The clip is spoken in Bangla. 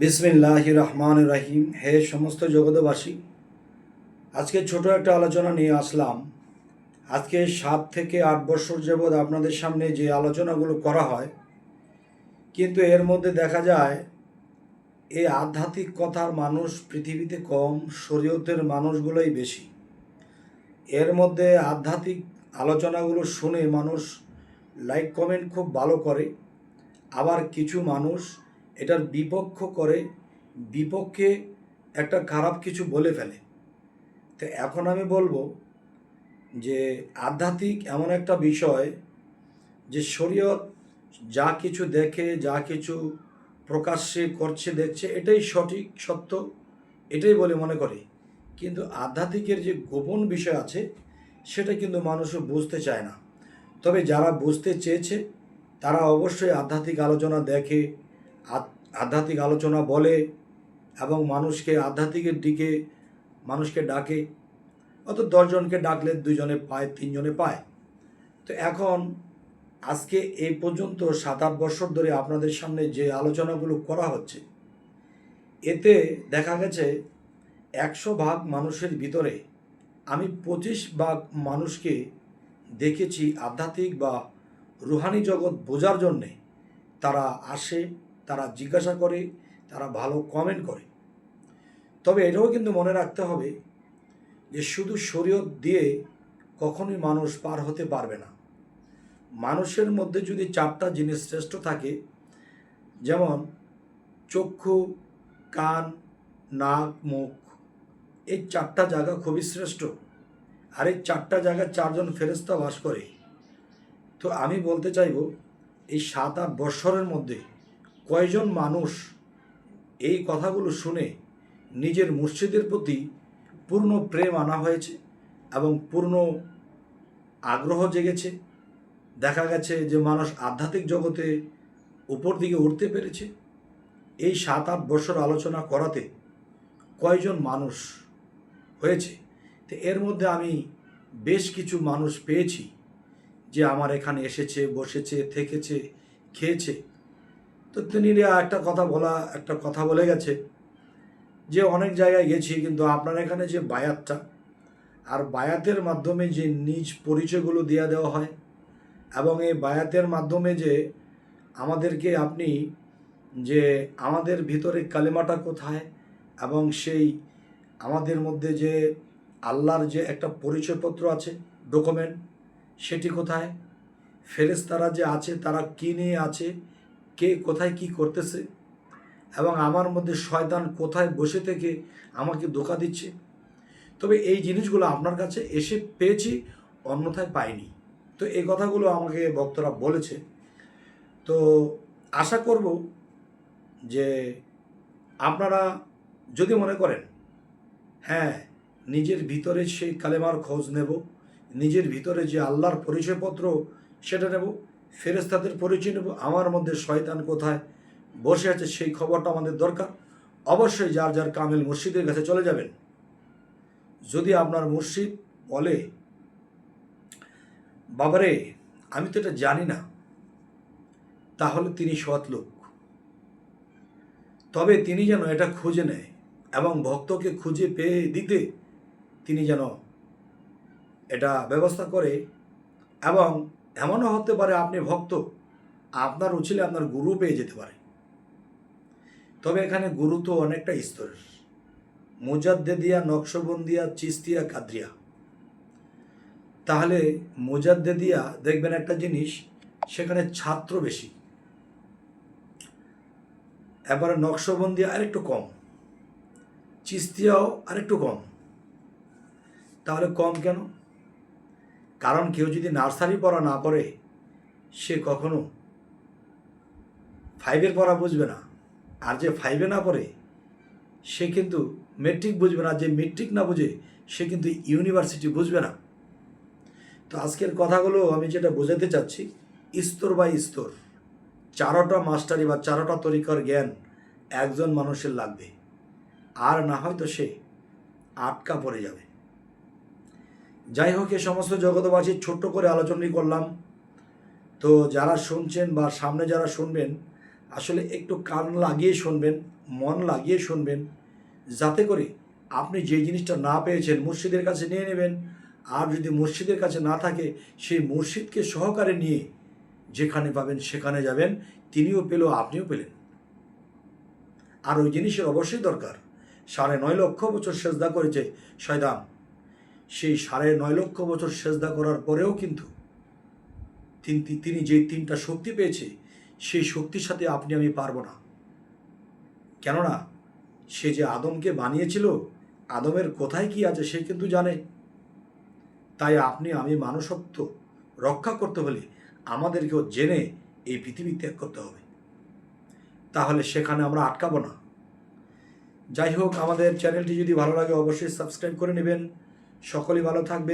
বিসমিল্লাহ রহমান রাহিম হে সমস্ত জগতবাসী আজকে ছোট একটা আলোচনা নিয়ে আসলাম। আজকে সাত থেকে আট বছর যাবৎ আপনাদের সামনে যে আলোচনাগুলো করা হয়, কিন্তু এর মধ্যে দেখা যায়, এই আধ্যাত্মিক কথার মানুষ পৃথিবীতে কম, শরীয়তের মানুষগুলোই বেশি। এর মধ্যে আধ্যাত্মিক আলোচনাগুলো শুনে মানুষ লাইক কমেন্ট খুব ভালো করে। আবার কিছু মানুষ এটার বিপক্ষ করে, বিপক্ষে একটা খারাপ কিছু বলে ফেলে। তো এখন আমি বলব যে আধ্যাত্মিক এমন একটা বিষয় যে শরীয়ত যা কিছু দেখে, যা কিছু প্রকাশ্যে, করছে, দেখছে, এটাই সঠিক, সত্য, এটাই বলে মনে করে। কিন্তু আধ্যাত্মিকের যে গোপন বিষয় আছে, সেটা কিন্তু মানুষ বুঝতে চায় না। তবে যারা বুঝতে চেয়েছে, তারা অবশ্যই আধ্যাত্মিক আলোচনা দেখে আধ্যাত্মিক আলোচনা বলে এবং মানুষকে আধ্যাত্মিকের দিকে মানুষকে ডাকে। অত দশজনকে ডাকলে দুজনে পায় তিনজনে পায়। তো এখন আজকে এই পর্যন্ত সাত আট বছর ধরে আপনাদের সামনে যে আলোচনাগুলো করা হচ্ছে, এতে দেখা গেছে একশো ভাগ মানুষের ভিতরে আমি পঁচিশ ভাগ মানুষকে দেখেছি আধ্যাত্মিক বা রুহানি জগৎ বোঝার জন্যে তারা আসে তারা জিজ্ঞাসা করে, তারা ভালো কমেন্ট করে। তবে এটাও কিন্তু মনে রাখতে হবে যে শুধু শরীয়ত দিয়ে কখনোই মানুষ পার হতে পারবে না। মানুষের মধ্যে যদি চারটা জিনিস শ্রেষ্ঠ থাকে, যেমন চক্ষু, কান, নাক, মুখ, এই চারটা জায়গা খুবই শ্রেষ্ঠ। আর এই চারটা জায়গায় চারজন ফেরেস্তা বাস করে। তো আমি বলতে চাইব, এই সাত আট বৎসরের মধ্যে কয়জন মানুষ এই কথাগুলো শুনে নিজের মুর্শিদের প্রতি পূর্ণ প্রেম আনা হয়েছে এবং পূর্ণ আগ্রহ জেগেছে। দেখা গেছে যে মানুষ আধ্যাত্মিক জগতে উপর দিকে উঠতে পেরেছে। এই সাত আট বছর আলোচনা করাতে কয়জন মানুষ হয়েছে? তো এর মধ্যে আমি বেশ কিছু মানুষ পেয়েছি যে আমার এখানে এসেছে, বসেছে, থেকেছে, খেয়েছে। তো তিনি একটা কথা বলা, একটা কথা বলে গেছে যে অনেক জায়গায় গেছি, কিন্তু আপনার এখানে যে বায়াতটা আর বায়াতের মাধ্যমে যে নিজ পরিচয়গুলো দিয়ে দেওয়া হয় এবং এই বায়াতের মাধ্যমে যে আমাদেরকে আপনি যে আমাদের ভিতরে কালেমাটা কোথায় এবং সেই আমাদের মধ্যে যে আল্লাহর যে একটা পরিচয়পত্র আছে, ডকুমেন্ট, সেটি কোথায়, ফেরেশতারা যে আছে, তারা কী নিয়ে আছে কে কোথায় কি করতেছে এবং আমার মধ্যে শয়তান কোথায় বসে থেকে আমাকে ধোকা দিচ্ছে। তবে এই জিনিসগুলো আপনার কাছে এসে পেয়েছি, অন্যথায় পাইনি। তো এই কথাগুলো আমাকে ভক্তরা বলেছে। তো আশা করব যে আপনারা যদি মনে করেন হ্যাঁ নিজের ভিতরে সেই কালেমার খোঁজ নেব, নিজের ভিতরে যে আল্লাহর পরিচয়পত্র সেটা নেব ফেরেস্তাদের পরিচয় নেব, আমার মধ্যে শয়তান কোথায়? বসে আছে, সেই খবরটা আমাদের দরকার। অবশ্যই যার যার কামেল মুর্শিদের কাছে চলে যাবেন। যদি আপনার মুর্শিদ বলে, বাবারে, আমি তো এটা জানি না। তাহলে তিনি সৎ লোক। তবে তিনি যেন এটা খুঁজে নেয় এবং ভক্তকে খুঁজে পেয়ে দিতে তিনি যেন এটা ব্যবস্থা করে এবং এমনও হতে পারে আপনি ভক্ত, আপনার উচিলে আপনার গুরু পেয়ে যেতে পারে। তবে এখানে গুরু তো অনেকটা স্তরের। মুজাদ্দেদিয়া, নকশবন্দিয়া, চিস্তিয়া, কাদ্রিয়া। তাহলে মুজাদ্দেদিয়া, দেখবেন একটা জিনিস, সেখানে ছাত্র বেশি। এবারে নকশবন্দিয়া আরেকটু কম। চিস্তিয়াও আরেকটু কম। তাহলে কম কেন? কারণ কেউ যদি নার্সারি পড়া না করে, সে কখনো ফাইভের পড়া বুঝবে না। আর যে ফাইভে না পড়ে, সে কিন্তু মেট্রিক বুঝবে না। যে মেট্রিক না বুঝে, সে কিন্তু ইউনিভার্সিটি বুঝবে না। তো আজকের কথাগুলো আমি যেটা বোঝাতে চাচ্ছি, স্তর বাই স্তর। চারোটা মাস্টারি বা চারোটা তরিকার জ্ঞান একজন মানুষের লাগবে। আর না হয়তো সে আটকা পড়ে যাবে। যাই হোক, এ সমস্ত জগতবাসীর ছোট্ট করে আলোচনাই করলাম। তো যারা শুনছেন বা সামনে যারা শুনবেন, আসলে একটু কান লাগিয়ে শুনবেন, মন লাগিয়ে শুনবেন, যাতে করে আপনি যে জিনিসটা না পেয়েছেন মুর্শিদের কাছে নিয়ে নেবেন। আর যদি মুর্শিদের কাছে না থাকে, সেই মুর্শিদকে সহকারে নিয়ে যেখানে পাবেন সেখানে যাবেন। তিনিও পেল, আপনিও পেলেন। আর ওই জিনিসের অবশ্যই দরকার। সাড়ে নয় লক্ষ বছর সেজদা করেছে শয়দান সেই সাড়ে নয় লক্ষ বছর সেজদা করার পরেও কিন্তু তিন- যে তিনটা শক্তি পেয়েছে, সেই শক্তির সাথে আপনি আমি পারব না। কেননা, সে যে আদমকে বানিয়েছিল, আদমের কোথায় কি আছে সে কিন্তু জানে। তাই আপনি আমি মানুষত্ব রক্ষা করতে হলে আমাদেরকেও জেনে এই পৃথিবী ত্যাগ করতে হবে। তাহলে সেখানে আমরা আটকাবো না। যাই হোক, আমাদের চ্যানেলটি যদি ভালো লাগে অবশ্যই সাবস্ক্রাইব করে নেবেন। সকলেই ভালো থাকবেন।